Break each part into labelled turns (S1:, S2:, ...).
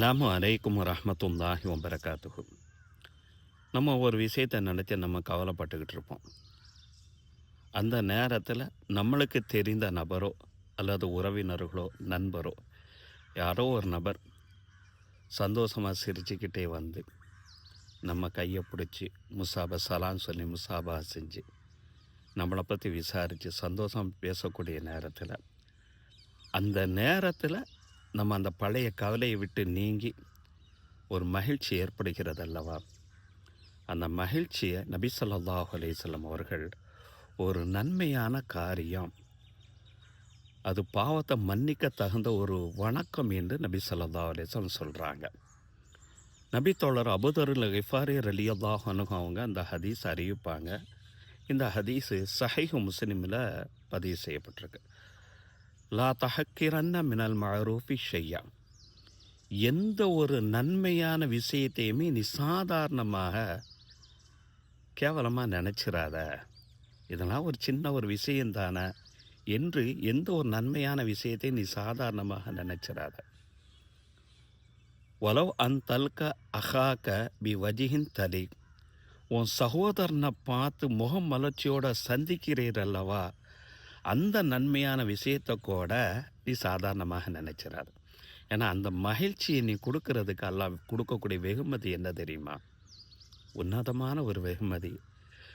S1: அலாம் அலைக்கும் ரஹமத்துல்லாஹி வபரகாத்துஹு. நம்ம ஒரு விஷயத்தை நினச்சி நம்ம கவலைப்பட்டுக்கிட்டு இருப்போம். அந்த நேரத்தில் நம்மளுக்கு தெரிந்த நபரோ அல்லது உறவினர்களோ நண்பரோ யாரோ ஒரு நபர் சந்தோஷமாக சிரிச்சுக்கிட்டே வந்து நம்ம கையை பிடிச்சி முசாபா சலான்னு சொல்லி முசாபா செஞ்சு நம்மளை பற்றி விசாரித்து சந்தோஷம் பேசக்கூடிய நேரத்தில் அந்த நேரத்தில் நம்ம அந்த பழைய கவலையை விட்டு நீங்கி ஒரு மகிழ்ச்சி ஏற்படுகிறது அல்லவா அந்த மகிழ்ச்சியை நபி ஸல்லல்லாஹு அலைஹி அவர்கள் ஒரு நன்மையான காரியம். அது பாவத்தை மன்னிக்க தகுந்த ஒரு வணக்கம் என்று நபி சொல்லா அலைஹி சொல்கிறாங்க நபி தோழர் அபுதருல் கிஃபாரி ரலியல்லாஹ் அவங்க அந்த ஹதீஸ் அறிவிப்பாங்க. இந்த ஹதீஸு சஹைஹு முஸ்லிமில் பதிவு செய்யப்பட்டிருக்கு. லா தஹக்கிரன்ன மினல் மஅரூஃபி ஷையா. எந்த ஒரு நன்மையான விஷயத்தையுமே நீ சாதாரணமாக கேவலமாக நினச்சிடாத இதெல்லாம் ஒரு சின்ன ஒரு விஷயந்தானே என்று எந்த ஒரு நன்மையான விஷயத்தை நீ சாதாரணமாக நினச்சிடாத ஒலவ் அன் தல்க அஹாக்க பி வஜிஹின் தலி உன் சகோதரனை பார்த்து முகம் மலர்ச்சியோட சந்திக்கிறீர் அல்லவா? அந்த நன்மையான விஷயத்தை கூட நீ சாதாரணமாக நினைச்சிடாது ஏன்னா அந்த மகிழ்ச்சியை நீ கொடுக்கறதுக்கு எல்லாம் கொடுக்கக்கூடிய வெகுமதி என்ன தெரியுமா? உன்னதமான ஒரு வெகுமதி.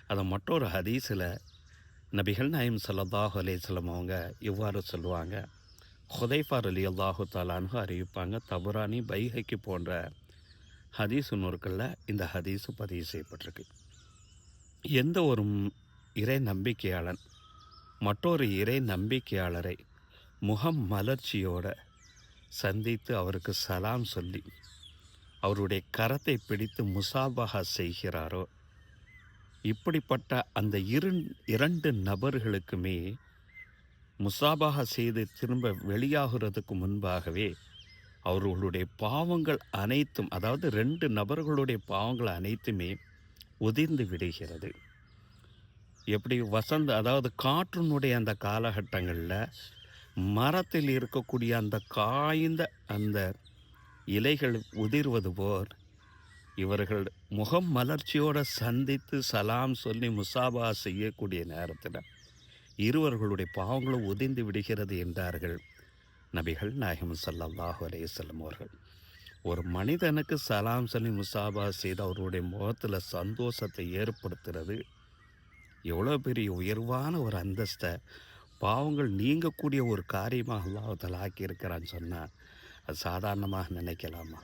S1: அதை மற்றொரு ஹதீஸில் நபிகள் நாயம் சல்லாஹ் அலேஸ்லம் அவங்க இவ்வாறு சொல்லுவாங்க. ஹுதைஃபார் அலி அல்லாஹு தாலானு அறிவிப்பாங்க தபுரானி பைஹைக்கு போன்ற ஹதீஸ் நூற்களில் இந்த ஹதீஸு பதிவு செய்யப்பட்டிருக்கு. எந்த ஒரு இறை நம்பிக்கையாளன் மற்றொரு இறை நம்பிக்கையாளரை முகம் மலர்ச்சியோட சந்தித்து அவருக்கு சலாம் சொல்லி அவருடைய கரத்தை பிடித்து முசாபகா செய்கிறாரோ? இப்படிப்பட்ட அந்த இரு இரண்டு நபர்களுக்குமே முசாபகா செய்து திரும்ப வெளியாகிறதுக்கு முன்பாகவே அவர்களுடைய பாவங்கள் அனைத்தும் அதாவது ரெண்டு நபர்களுடைய பாவங்கள் அனைத்துமே உதிர்ந்து விடுகிறது. எப்படி வசந்த அதாவது காற்றினுடைய அந்த காலகட்டங்களில் மரத்தில் இருக்கக்கூடிய அந்த காய்ந்த அந்த இலைகள் உதிர்வது போல் இவர்கள் முகம் மலர்ச்சியோடு சந்தித்து சலாம் சொல்லி முசாபா செய்யக்கூடிய நேரத்தில் இருவர்களுடைய பாவங்களும் உதிர்ந்து விடுகிறது என்றார்கள் நபிகள் நாயகம் சல்லல்லாஹு அலையம் அவர்கள். ஒரு மனிதனுக்கு சலாம் சொல்லி முசாபா செய்து அவருடைய முகத்தில் சந்தோஷத்தை ஏற்படுத்துறது எவ்வளோ பெரிய உயர்வான ஒரு அந்தஸ்தை பாவங்கள் நீங்கக்கூடிய ஒரு காரியமாக அல்லாஹ் ஆக்கியிருக்கிறான்னு சொன்னால் அது சாதாரணமாக நினைக்கலாமா?